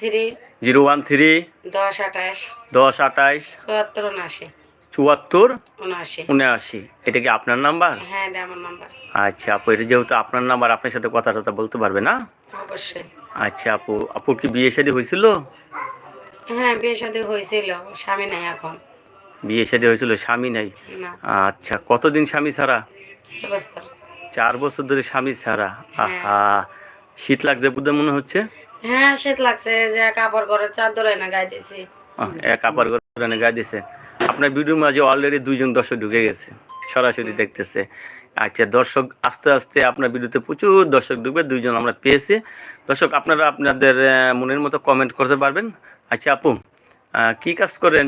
Three zero one three দশ আঠাশ দশ আঠাইশ চুয়াত্তর উনআশি। চুয়াত্তর উনআশি। উনআশি। এটা কি আপনার নাম্বার? হ্যাঁ এটা আমার নাম্বার। আচ্ছা আপু এটা যেহেতু আপনার নাম্বার আপনার সাথে কথা টথা বলতে পারবে না? অবশ্যই। আচ্ছা আপু আপু কি বিয়ে শাদী হয়েছিল? হ্যাঁ বিয়ে সাথে হয়েছিল স্বামী নাই এখন। বিয়ে শাদী হয়েছিল স্বামী নাই? না। আচ্ছা কতদিন স্বামী ছাড়া? চার বছর ধরে স্বামী ছাড়া? হ্যাঁ। আহা শীত লাগছে বুধ মনে হচ্ছে? হ্যাঁ শীত লাগছে যে কাপড় ঘরে চাদর এনে গায়ে দিছি। এক আপার করে গায়ে দিছে। আপনার ভিডিওর মাঝে অলরেডি দুইজন দর্শক ঢুকে গেছে সরাসরি দেখতেছে। আচ্ছা দর্শক আস্তে আস্তে আপনার ভিডিওতে প্রচুর দর্শক ঢুকবে দুইজন আমরা পেয়েছি। দর্শক আপনারা আপনাদের মনের মতো কমেন্ট করতে পারবেন। আচ্ছা আপু কি কাজ করেন?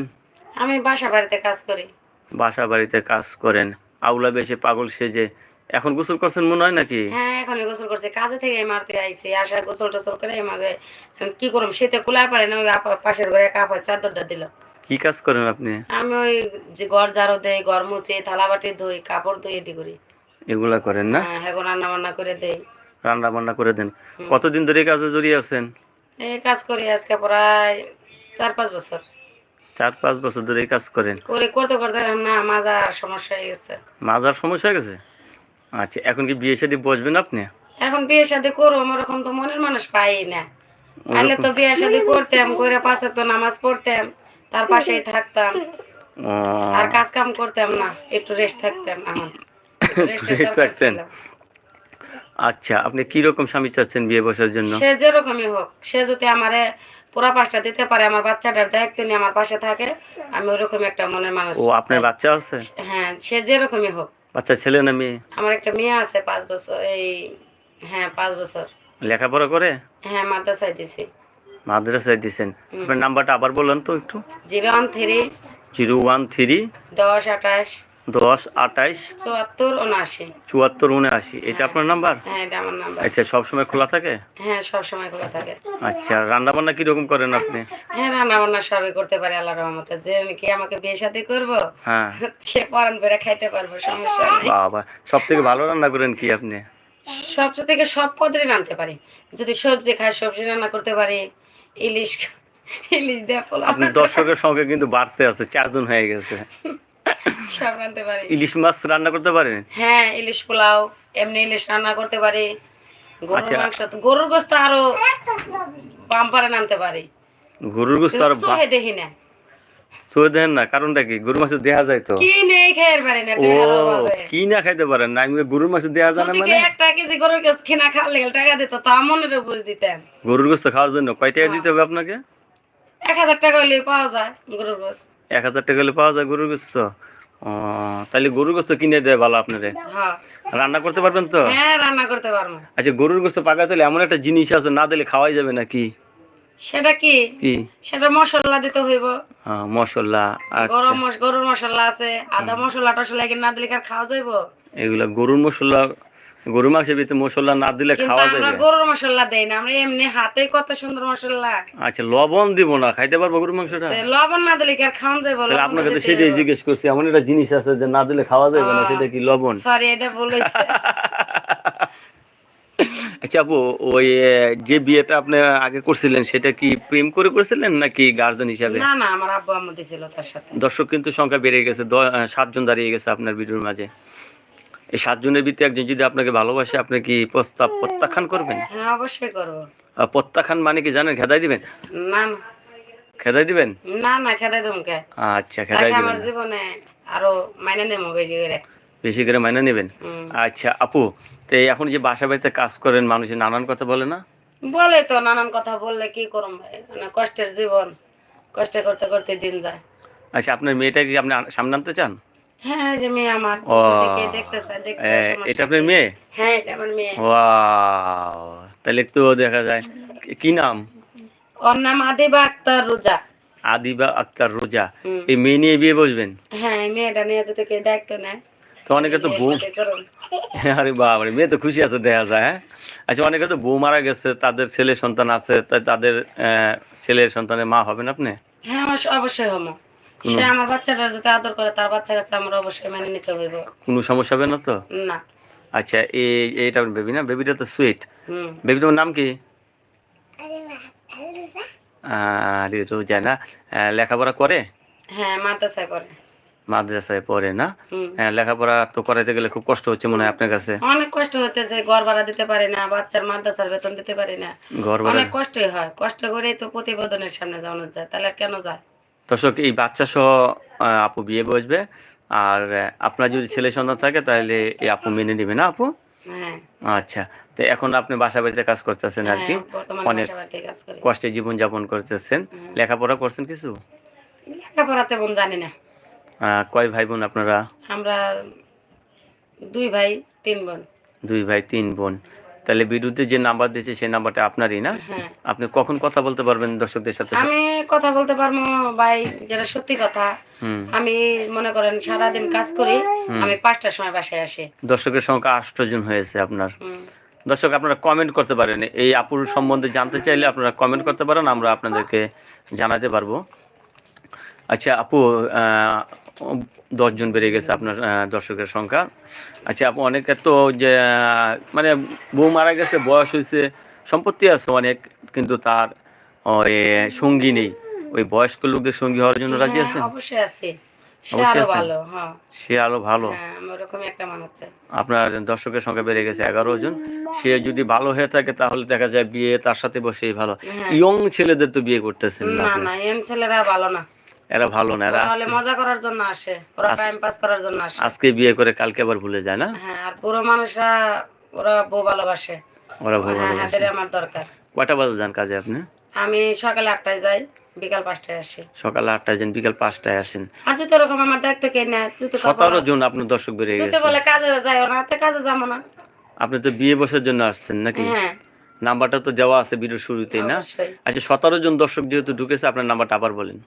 আমি বাসা বাড়িতে কাজ করি। বাসা বাড়িতে কাজ করেন। আউলা বেশি পাগল সেজে এখন গোসল করছেন মনে হয় নাকি? হ্যাঁ এখনই গোসল করছে। কাজে থেকে মারতে আইছি আসা গোসল টোসল করে আমাকে কি করুম? শীতে কুলার পারে না ওই পাশের ঘরে আপা চাদরটা দিল। কি কাজ করেন আপনি? আমি ওই যে ঘর ঝাড়ু দেই ঘর মুছি থালা বাটি ধুই কাপড় ধুই এটি করি। এগুলা করেন না? হ্যাঁ এখন রান্না বান্না করে দেই। রান্না বান্না করে দেন। কতদিন ধরে কাজে জড়িয়ে আছেন? এই কাজ করি আজকে প্রায় চার পাঁচ বছর। চার পাঁচ বছর ধরে কাজ করেন। করে করতে করতে না মাজা সমস্যা হয়ে গেছে। মাজার সমস্যা হয়ে গেছে? আচ্ছা এখন কি বিয়ে শাদী বসবেন আপনি? এখন বিয়ে শাদী করব ওরকম তো মনের মানুষ পাই না। আলে তো বিয়ে শাদী করতাম করে পাশে তো নামাজ পড়তাম তার পাশেই থাকতাম। আর কাজ কাম করতাম না একটু রেস্ট থাকতাম এখন। দরকার থাকতেন? আচ্ছা আপনি কি রকম স্বামী চাচ্ছেন বিয়ে বসার জন্য? সে যেরকমই হোক সে যদি আমারে পুরা পাঁচটা দিতে পারে আমার বাচ্চাটার দায়িত্ব নিয়ে আমার পাশে থাকে আমি ওরকম একটা মনের মানুষ ও আপনার বাচ্চা আছে? হ্যাঁ সে যেরকমই হোক। বাচ্চা ছেলে না মেয়ে? আমার একটা মেয়ে আছে পাঁচ বছর এই হ্যাঁ পাঁচ বছর। লেখাপড়া করে? হ্যাঁ মাদ্রাসায় দিছি। মাদ্রাসায় দিছেন। আপনার নাম্বারটা আবার বলুন তো একটু। Zero one three zero one three দশ আঠাশ দশ আঠাইশ চুয়াত্তর উনআশি। চুয়াত্তর উনআশি। এটা আপনার নাম্বার? হ্যাঁ এটা আমার নাম্বার। আচ্ছা সবসময় খোলা থাকে? হ্যাঁ সব সময় খোলা থাকে। আচ্ছা রান্না বান্না কীরকম করেন আপনি? হ্যাঁ রান্না বান্না সবই করতে পারে আল্লাহ রহমতে। যে আমি কি আমাকে বিয়ে সাথে করব হ্যাঁ। সে পরান করে খাইতে পারব সমস্যা নেই। বাবা সব থেকে ভালো রান্না করেন কি আপনি? সবচেয়ে থেকে সব পদের রাঁধতে পারি। যদি সবজি খাই সবজি রান্না করতে পারি। ইলিশ ইলিশ দিয়ে পোলাও আপনার দর্শকের সঙ্গে কিন্তু বাড়তে আছে চারজন হয়ে গেছে। সব রাঁধতে পারি। ইলিশ মাছ রান্না করতে পারেন হ্যাঁ ইলিশ পোলাও এমনি ইলিশ রান্না করতে পারি। গরুর আচ্ছা। মাংস গরুর গোস্ত আরও বাম্পারে নামতে পারি। গরুর গোস্ত আর চোখে দেখি না। না কারণটা কি? গরুর মাছ দেয়া যায় তো? কি নেই পারি না ও কি না খাইতে পারেন না আমি গরুর মাছ দেয়া যায় না যদি মানে? একটা কেজি গরুর গোস্ত কিনা খাওয়ার টাকা দিত তা মনের বুঝ দিতাম গরুর গোস্ত খাওয়ার জন্য কয় টাকা দিতে হবে আপনাকে? এক হাজার টাকা হলে পাওয়া যায় গরুর গোস্ত। এক হাজার টাকা হলে পাওয়া যায় গরুর গোস্ত? তাহলে গরুর গোস্ত কিনে দেয় ভালো আপনারে? হ্যাঁ। রান্না করতে পারবেন তো? হ্যাঁ রান্না করতে পারব। আচ্ছা গরুর গোস্ত পাকাতে হলে এমন একটা জিনিস আছে না দিলে খাওয়াই যাবে নাকি সেটা কি? কি? সেটা মশলা দিতে হইব। হ্যাঁ, মশলা আচ্ছা। গরম মশ- গরুর মশলা আছে আদা মশলা টশলা কি না দিলে খাওয়া যাইব? এগুলা গরুর মশলা গরুর মাংসের ভিতরে মশলা না দিলে খাওয়া আমরা গরুর মশলা দেই না আমরা এমনি হাতে কত সুন্দর মশলা। আচ্ছা লবণ দিব না খাইতে পারব গরুর মাংসটা? লবণ না দিলে কি আর খাওয়া যাইব? তাহলে আপনাকে তো সেটাই জিজ্ঞেস করছি এমন একটা জিনিস আছে যে না দিলে খাওয়া যাবে না সেটা কি লবণ? সরি এটা বলেছে। আচ্ছা আপু ওই যে বিয়েটা আপনি আগে করছিলেন সেটা কি প্রেম করে করেছিলেন নাকি গার্জেন হিসাবে? না না আমার আব্বু আম্মু দিছিল তার সাথে। দর্শক কিন্তু সংখ্যা বেড়ে গেছে সাতজন দাঁড়িয়ে গেছে আপনার ভিডিওর মাঝে। এই সাতজনের ভিতরে একজন যদি আপনাকে ভালোবাসে আপনি কি প্রস্তাব প্রত্যাখ্যান করবেন? হ্যাঁ অবশ্যই করব। প্রত্যাখ্যান মানে কি জানেন খেদাই দিবেন? না না। খেদাই দিবেন? না না খেতে দুমকে আচ্ছা খেদাই দিবেন। আমার জীবনে আরও মাইনে নেব বেশি করে। বেশি করে মাইনে নেবেন? আচ্ছা আপু তো এখন যে বাসা বাড়িতে কাজ করেন মানুষের নানান কথা বলে না? বলে তো নানান কথা বললে কি করুম ভাই? মানে কষ্টের জীবন কষ্ট করতে করতে দিন যায়। আচ্ছা আপনার মেয়েটাকে কি আপনি সামনে আনতে চান? হ্যাঁ যে মেয়ে আমার। ও। দেখে দেখতে চায় দেখতে এ, সমস্যা এটা আপনার মেয়ে? হ্যাঁ এটা আমার মেয়ে। ওয়াও তাহলে একটু দেখা যায়। কি- কি নাম? ওর নাম আদিবা আক্তার রোজা। আদিবা আক্তার রোজা। এই মেয়ে নিয়ে বিয়ে বসবেন? হ্যাঁ মেয়েটা নিয়ে যদি কেউ দায়িত্ব নেয় তো অনেকে তো বউ আরে বাবারে মেয়ে তো খুশি আছে দেখা যায় হ্যাঁ? আচ্ছা অনেকে তো বউ মারা গেছে তাদের ছেলে সন্তান আছে তাই তাদের ছেলের সন্তানের মা হবেন আপনি? হ্যাঁ অবশ্যই হমো সে আমার বাচ্চাটা যদি আদর করে তার বাচ্চা কাছে আমার অবশ্যই মেনে নিতে হইব। কোনো সমস্যা হবে না তো? না। আচ্ছা এই এইটা বেবি না? বেবিটা তো সুইট বেবি তোমার নাম কি? রোজা না? লেখাপড়া করে? হ্যাঁ মাদ্রাসা করে মাদ্রাসায় পড়ে না। হ্যাঁ লেখাপড়া তো করাইতে গেলে খুব কষ্ট হচ্ছে মনে হয় আপনার কাছে। অনেক কষ্ট হতেছে ঘর ভাড়া দিতে পারি না বাচ্চার মাদ্রাসার বেতন দিতে পারি না। ঘর ভাড়া? অনেক কষ্টই হয়। কষ্ট করেই তো প্রতিবেদনের সামনে যাওয়ানো যায় তাহলে কেন যায়? দর্শক এই বাচ্চা সহ আপু বিয়ে বসবে। আর আপনার যদি ছেলে সন্তান থাকে তাহলে এই আপু মেনে নেবে না আপু? হ্যাঁ। আচ্ছা তো এখন আপনি বাসা বাড়িতে কাজ করতেছেন আর কি? হ্যাঁ, অনেক কষ্টে জীবন যাপন করতেছেন লেখাপড়া করছেন কিছু? লেখাপড়া তেমন জানি না। কয় ভাই বোন আপনারা? আমরা দুই ভাই তিন বোন। দুই ভাই তিন বোন। তাহলে বিদ্যুতের যে নাম্বার দিয়েছে সেই নাম্বারটা আপনারই না? হ্যাঁ। আপনি কখন কথা বলতে পারবেন দর্শকদের সাথে? আমি কথা বলতে পারব ভাই যেটা সত্যি কথা। আমি মনে করেন সারাদিন কাজ করি আমি পাঁচটার সময় বাসায় আসি। দর্শকের সংখ্যা আটজন হয়েছে আপনার। দর্শক আপনারা কমেন্ট করতে পারেন। এই আপুর সম্বন্ধে জানতে চাইলে আপনারা কমেন্ট করতে পারেন আমরা আপনাদেরকে জানাতে পারব। আচ্ছা আপু দশজন বেড়ে গেছে আপনার দর্শকের সংখ্যা। আচ্ছা আপু অনেকে তো যে মানে বউ মারা গেছে বয়স হয়েছে সম্পত্তি আছে অনেক কিন্তু তার ওই সঙ্গী নেই। ওই বয়স্ক লোকদের সঙ্গী হওয়ার জন্য রাজি আছে আছেন? অবশ্যই আছি। সে অবশ্যই ভালো হ্যাঁ। হ্যাঁ আপনার দর্শকের সংখ্যা বেড়ে গেছে এগারো জন। সে যদি ভালো হয়ে থাকে তাহলে দেখা যায় বিয়ে তার সাথে বসেই ভালো। হ্যাঁ। ইয়ং ছেলেদের তো বিয়ে করতেছেন না না আপনি। ছেলেরা ভালো না। এরা ভালো না এরা তাহলে মজা করার জন্য আসে ওরা টাইম পাস করার জন্য আসে। আজকে বিয়ে করে কালকে আবার ভুলে যায় না? হ্যাঁ আর পুরো মানুষরা ওরা বউ ভালোবাসে। ওরা ভুল হ্যাঁ হ্যাঁ এদের আমার দরকার। কয়টা বাজে যান কাজে আপনি? আমি সকালে আটটায় যাই বিকাল পাঁচটায় আসি। সকাল আটটায় যান বিকাল পাঁচটায় আসেন। আর তুই তো এরকম আমার দায়িত্ব কে নেয়? তুই তো সতেরো জন আপনার দর্শক তুই তো গেছে। বলে কাজে যাই না হাতে কাজে যাব না। আপনি তো বিয়ে বসার জন্য আসছেন নাকি? হ্যাঁ। নাম্বারটা তো দেওয়া আছে ভিডিও শুরুতেই না? আচ্ছা সতেরো জন দর্শক যেহেতু ঢুকেছে আপনার নাম্বারটা আবার বলেন।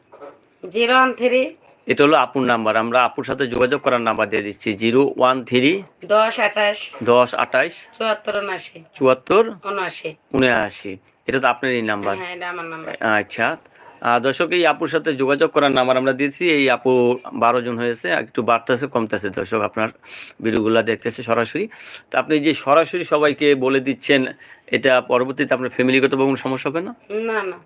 জিরো ওয়ান থ্রি এটা হলো আপুর নাম্বার। আমরা আপুর সাথে যোগাযোগ করার নাম্বার দিয়ে দিচ্ছি। জিরো ওয়ান থ্রি দশ আঠাশ দশ আঠাইশ চুয়াত্তর উনআশি চুয়াত্তর উনআশি উনআশি। এটা তো নাম্বার। হ্যাঁ এটা আমার নাম্বার। আচ্ছা। দর্শক এই আপুর সাথে যোগাযোগ করার নাম্বার আমরা দিয়েছি। এই আপু বারো জন হয়েছে একটু বাড়তেছে কমতেছে। দর্শক আপনার ভিডিওগুলো দেখতেছে সরাসরি। তো আপনি যে সরাসরি সবাইকে বলে দিচ্ছেন এটা পরবর্তীতে আপনার ফ্যামিলিগত কোনো সমস্যা হবে না? না না।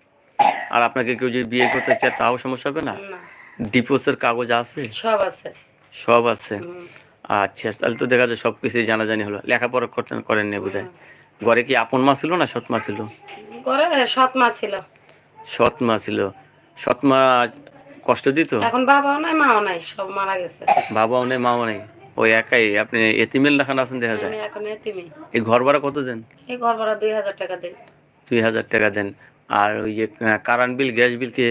আর আপনাকে কেউ যদি বিয়ে করতে চায় তাও সমস্যা হবে না? ডিভোর্সের কাগজ আছে? সব আছে। সব আছে? আচ্ছা তাহলে তো দেখা যায় সব কিছুই জানাজানি হলো। লেখাপড়া করতেন করেন নি বোধহয় ঘরে কি আপন মা ছিল না সৎ মা ছিল? করে সৎ মা ছিল। সৎ মা ছিল। সৎ মা কষ্ট দিত? এখন বাবাও নাই মাও নাই সব মারা গেছে। বাবাও নেই মাও নেই। ওই একাই? আপনি এতিমেল রাখান আছেন দেখা যায়? আমি এখন এতিমি এই ঘর ভাড়া কত দেন? এই ঘর ভাড়া দুই হাজার টাকা দিই দুই হাজার টাকা দেন। আর ওই যে কারেন্ট বিল গ্যাস বিল কে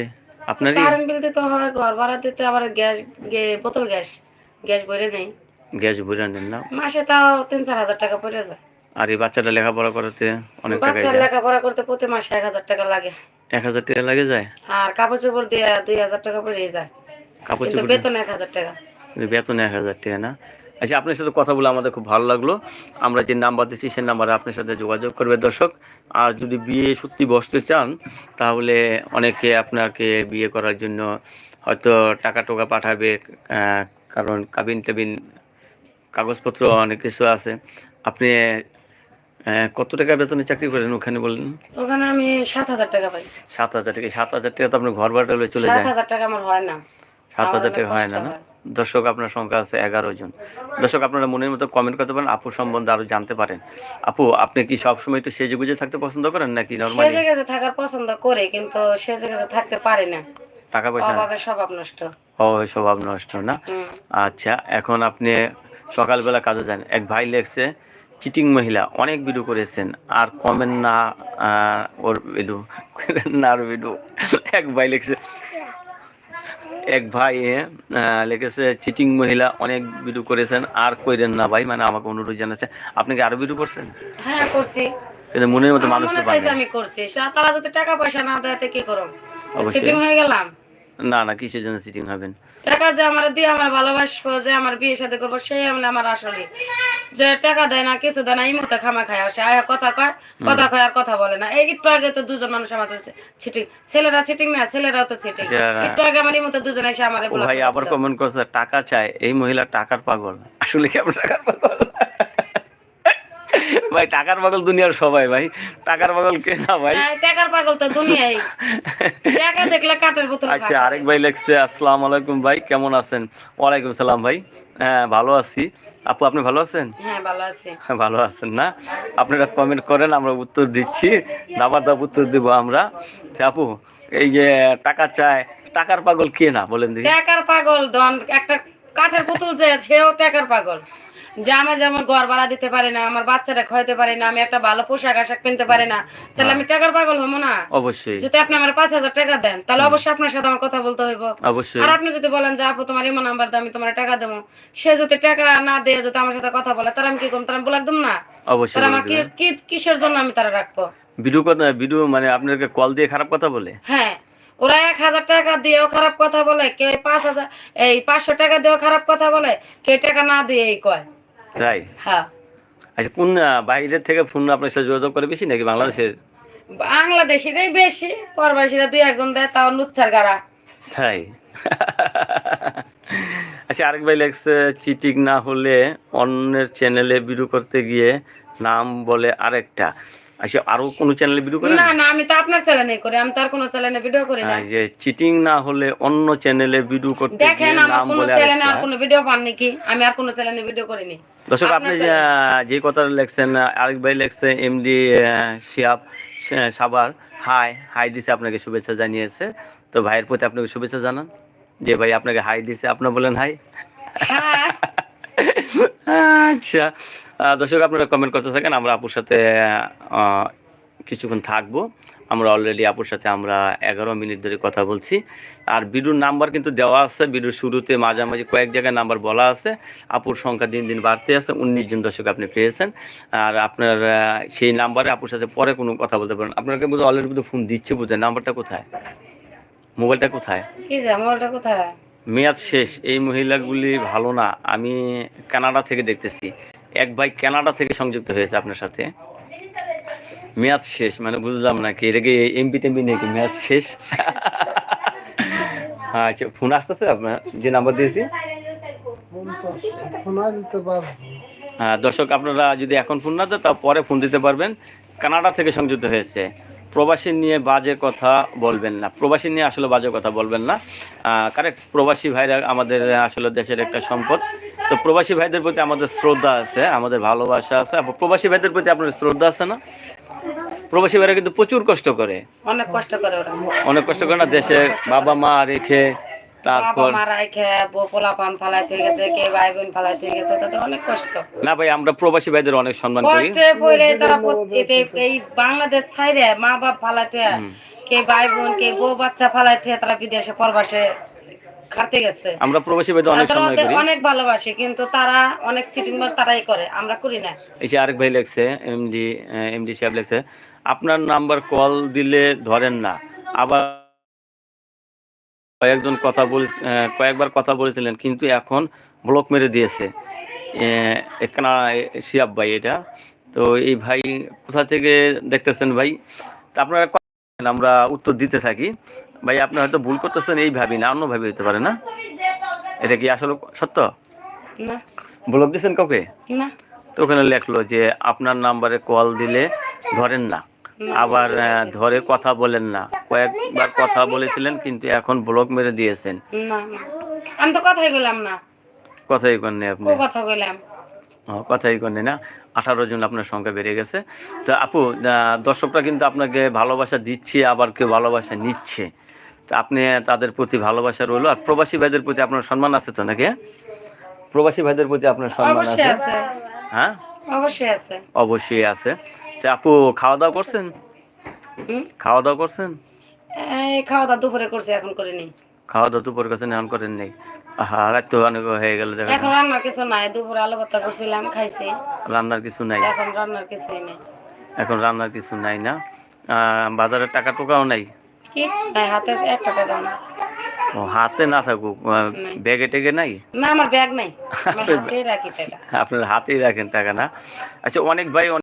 আপনারই কারেন্ট বিল দিতে হয় ঘর ভাড়া দিতে আবার গ্যাস গে- বোতল গ্যাস গ্যাস ভরে নেই। গ্যাস ভরে নেন না? মাসে তাও তিন চার হাজার টাকা পড়ে যায়। আর এই বাচ্চাটা লেখাপড়া করাতে অনেক টাকা বাচ্চার লেখাপড়া করতে প্রতি মাসে এক হাজার টাকা লাগে। এক হাজার টাকা লাগে যায়? আর কাপড় চোপড় দিয়ে দুই হাজার টাকা পড়ে যায়। কাপড় চোপড় বেতন এক হাজার টাকা। বেতন এক হাজার টাকা না? আচ্ছা আপনার সাথে কথা বলে আমাদের খুব ভালো লাগল। আমরা যে নাম্বার দিচ্ছি সেই নাম্বারে আপনার সাথে যোগাযোগ করবে দর্শক। আর যদি বিয়ে সত্যি বসতে চান তাহলে অনেকে আপনাকে বিয়ে করার জন্য হয়তো টাকা টোকা পাঠাবে কারণ কাবিন টাবিন কাগজপত্র অনেক কিছু আছে। আপনি কত টাকা বেতনে চাকরি করেন ওখানে বললেন ওখানে আমি সাত হাজার টাকা পাই। সাত হাজার টাকা। সাত হাজার টাকা তো আপনার ঘর ভাড়া চলে সাত যায় হাজার টাকা আমার হয় না। সাত হাজার টাকা হয় না না। দর্শক আপনার সংখ্যা আছে এগারো জন। দর্শক আপনারা মনের মতো কমেন্ট করতে পারেন আপু সম্বন্ধে আরও জানতে পারেন। আপু আপনি কি সবসময় একটু সেজে গুজে থাকতে পছন্দ করেন নাকি নর্মালি থাকার পছন্দ করে কিন্তু সে জায়গায় থাকতে পারে না। টাকা পয়সা? অভাবে স্বভাব নষ্ট। ও স্বভাব নষ্ট না? আচ্ছা এখন আপনি সকালবেলা কাজে যান। এক ভাই লেখছে চিটিং মহিলা অনেক ভিডিও করেছেন আর কমেন না ওর ভিডিও না আর ভিডিও এক ভাই লিখছে এক ভাই লিখেছে চিটিং মহিলা অনেক ভিডিও করেছেন আর কইরেন না ভাই। মানে আমাকে অনুরোধ জানাচ্ছে আপনি কি আরও ভিডিও করছেন? হ্যাঁ করছি। কিন্তু মনের মতো মানুষ তো চাইছে আমি করছি। তারা যদি টাকা পয়সা না দেয় তো কি করব। সিটিং হয়ে গেলাম? না না কিসের জন্য চিটিং হবেন? টাকা যে আমার দিয়ে আমার ভালোবাসবো যে আমার বিয়ে সাথে করব সেই আমলে আমার আসলে যে টাকা দেয় না কিছু দেয় না এই মতো খামা খায় আসে। আয়া কথা কয় কথা কয় আর কথা বলে না। এই একটু আগে তো দুজন মানুষ আমাদের ছিটিং ছেলেরা ছিটিং না ছেলেরাও তো ছিটিং একটু আগে আমার এই মতো দুজন এসে আমাদের ভাই আবার কমেন্ট করছে টাকা চায় এই মহিলা টাকার পাগল। আসলে কি আমরা টাকার পাগল? ভাই টাকার পাগল দুনিয়ার সবাই ভাই। টাকার পাগল কে না ভাই? হ্যাঁ, টাকার পাগল তো দুনিয়ায় টাকা দেখলে কাঠের বোতল আচ্ছা আরেক ভাই লেখছে আসসালামু আলাইকুম ভাই কেমন আছেন? ওয়ালাইকুম সালাম ভাই। হ্যাঁ ভালো আছি। আপু আপনি ভালো আছেন? হ্যাঁ ভালো আছি। হ্যাঁ, ভালো আছেন না? আপনারা কমেন্ট করেন আমরা উত্তর দিচ্ছি। দাবার দাব উত্তর দেবো আমরা। আচ্ছা, আপু এই যে টাকা চায় টাকার পাগল কে না বলেন দিদি টাকার পাগল দন একটা কাঠের পুতুল যে সেও টাকার পাগল। যে আমি যেমন ঘর ভাড়া দিতে পারি না আমার বাচ্চাটা খাইতে পারি না আমি একটা ভালো পোশাক আশাক কিনতে পারি না তাহলে আমি টাকার পাগল হব না? অবশ্যই। যদি আপনি আমার পাঁচ হাজার টাকা দেন তাহলে অবশ্যই আপনার সাথে আমার কথা বলতে হইব। অবশ্যই। আর আপনি যদি বলেন যে আপু তোমার ইমো নাম্বার দাও আমি তোমার টাকা দেবো। সে যদি টাকা না দিয়ে যদি আমার সাথে কথা বলে তার আমি কি করব? তার আমি বলে একদম না। অবশ্যই আমার কি কিসের জন্য আমি তারা রাখব? ভিডিও কথা ভিডিও মানে আপনাকে কল দিয়ে খারাপ কথা বলে? হ্যাঁ। ওরা এক হাজার টাকা দিয়েও খারাপ কথা বলে কেউ পাঁচ হাজার এই পাঁচশো টাকা দিয়েও খারাপ কথা বলে কেউ টাকা না দিয়েই কয়। তাই? হ্যাঁ। আচ্ছা কোন বাইরের থেকে ফোন আপনার সাথে যোগাযোগ করে বেশি নাকি বাংলাদেশের? বাংলাদেশিরাই বেশি। পরবাসীরা দুই একজন দেয় তাও নুচ্ছার গাড়া। তাই? আচ্ছা আরেক ভাই লেগছে চিটিং না হলে অন্যের চ্যানেলে বিরু করতে গিয়ে নাম বলে আরেকটা। আচ্ছা আরও কোনো চ্যানেলে ভিডিও করেন? না না আমি তো আপনার চ্যানেলে করি আমি তো আর কোনো চ্যানেলে ভিডিও করি না। যে চিটিং না হলে অন্য চ্যানেলে ভিডিও করতে গিয়ে দেখেন আমার কোনো বলে চ্যানেলে আর কোনো ভিডিও আমি আর কোনো চ্যানেলে ভিডিও করিনি। দর্শক আপনি যে লেখছেন আরেক ভাই লেখছে এমডি শিয়াব সে- সাবার হাই হাই দিছে আপনাকে শুভেচ্ছা জানিয়েছে। তো ভাইয়ের প্রতি আপনাকে শুভেচ্ছা জানান। যে ভাই আপনাকে হাই দিছে আপনার বলেন হাই হ্যাঁ আচ্ছা। দর্শক, আপনারা কমেন্ট করতে থাকেন, আমরা আপুর সাথে কিছুক্ষণ থাকব। আমরা অলরেডি আপুর সাথে আমরা এগারো মিনিট ধরে কথা বলছি। আর বিডুর নাম্বার কিন্তু দেওয়া আছে। বিডুর শুরুতে মাঝামাঝি কয়েক জায়গায় নাম্বার বলা আছে। আপুর সংখ্যা দিন দিন বাড়তে আছে। উনিশ জন দর্শক আপনি পেয়েছেন। আর আপনার সেই নাম্বারে আপুর সাথে পরে কোনো কথা বলতে পারেন। আপনাকে বোধহয় অলরেডি বোধহয় ফোন দিচ্ছে বোধহয়। নাম্বারটা কোথায়? মোবাইলটা কোথায়? কোথায়? মেয়াদ শেষ এই মহিলাগুলি ভালো না আমি কানাডা থেকে দেখতেছি। এক ভাই কানাডা থেকে সংযুক্ত হয়েছে আপনার সাথে। মেয়াদ শেষ মানে বুঝলাম না কি এটা কি এমপি টেমপি নাকি মেয়াদ শেষ? হ্যাঁ আচ্ছা ফোন আসতেছে আপনার? যে নাম্বার দিয়েছি? হ্যাঁ, দর্শক আপনারা যদি এখন ফোন না দেন তা পরে ফোন দিতে পারবেন। কানাডা থেকে সংযুক্ত হয়েছে। প্রবাসী নিয়ে বাজে কথা বলবেন না। প্রবাসী নিয়ে আসলে বাজে কথা বলবেন না। কারেক্ট প্রবাসী ভাইরা আমাদের আসলে দেশের একটা সম্পদ। তো প্রবাসী ভাইদের প্রতি আমাদের শ্রদ্ধা আছে আমাদের ভালোবাসা আছে। প্রবাসী ভাইদের প্রতি আপনার শ্রদ্ধা আছে না? প্রবাসী ভাইরা কিন্তু প্রচুর কষ্ট করে। অনেক কষ্ট করে অনেক কষ্ট করে না দেশে বাবা মা রেখে তারপর গেছে কে ভাই বোন গেছে তাদের অনেক কষ্ট। না ভাই আমরা প্রবাসী ভাইদের অনেক সম্মান করি। তারা প্রত- এতে- এই বাংলাদেশ ছাইরে মা বাপ ফালাইতে কে ভাই বোন কে বউ বাচ্চা ফালাইতে তারা বিদেশে পরবাসে খাটতে গেছে। আমরা প্রবাসী ভাইদের অনেক সম্মান করি। অনেক ভালোবাসে কিন্তু তারা অনেক চিটিং তারাই করে আমরা করি না। এই যে আরেক ভাই লেখছে এমডি এমডি সাহেব লেখছে আপনার নাম্বার কল দিলে ধরেন না আবার কয়েকজন কথা বলে কয়েকবার কথা বলেছিলেন কিন্তু এখন ব্লক মেরে দিয়েছে। এখানে শিয়াব ভাই এটা। তো এই ভাই কোথা থেকে দেখতেছেন ভাই? তা আপনারা আমরা উত্তর দিতে থাকি। ভাই আপনি হয়তো ভুল করতেছেন এই ভাবি না অন্য ভাবি হতে পারে না? এটা কি আসলে সত্য? ব্লক দিয়েছেন কাউকে? তো ওখানে লেখলো যে আপনার নাম্বারে কল দিলে ধরেন না। আবার ধরে কথা বলেন না। কয়েকবার কথা বলেছিলেন কিন্তু এখন ব্লক মেরে দিয়েছেন। না না। আমি তো কথাই বললাম না। কথাই আপনি? কথা বললাম কথাই করেন না আঠারো জন আপনার সংখ্যা বেড়ে গেছে। তো আপু দর্শকরা কিন্তু আপনাকে ভালোবাসা দিচ্ছে আবার কেউ ভালোবাসা নিচ্ছে। তা আপনি তাদের প্রতি ভালোবাসা রইল। আর প্রবাসী ভাইদের প্রতি আপনার সম্মান আছে তো নাকি? প্রবাসী ভাইদের প্রতি আপনার সম্মান আছে। হ্যাঁ? অবশ্যই আছে। অবশ্যই আছে। তা আপু খাওয়া দাওয়া করছেন? খাওয়া দাওয়া করছেন? এই খাওয়া দাওয়া দুপুরে করছি এখন করিনি। খাওয়া দাওয়া দুপুর কাছে নেওয়ান করেন হ্যাঁ রাত তো অনেক হয়ে গেল দেখা এখন রান্নার কিছু নাই দুপুরে আলু ভর্তা করছিলাম খাইছি। রান্নার কিছু নাই? এখন রান্নার কিছুই নেই। এখন রান্নার কিছু নাই না? টাকা টোকাও নাই? কিচ্ছু নাই হাতে একটা টাকা না ও হাতে না থাকুক ব্যাগে টেগে নাই? না আমার ব্যাগ নাই। আমি হাতেই আপনার হাতেই রাখেন টাকা না? আচ্ছা অনেক ভাই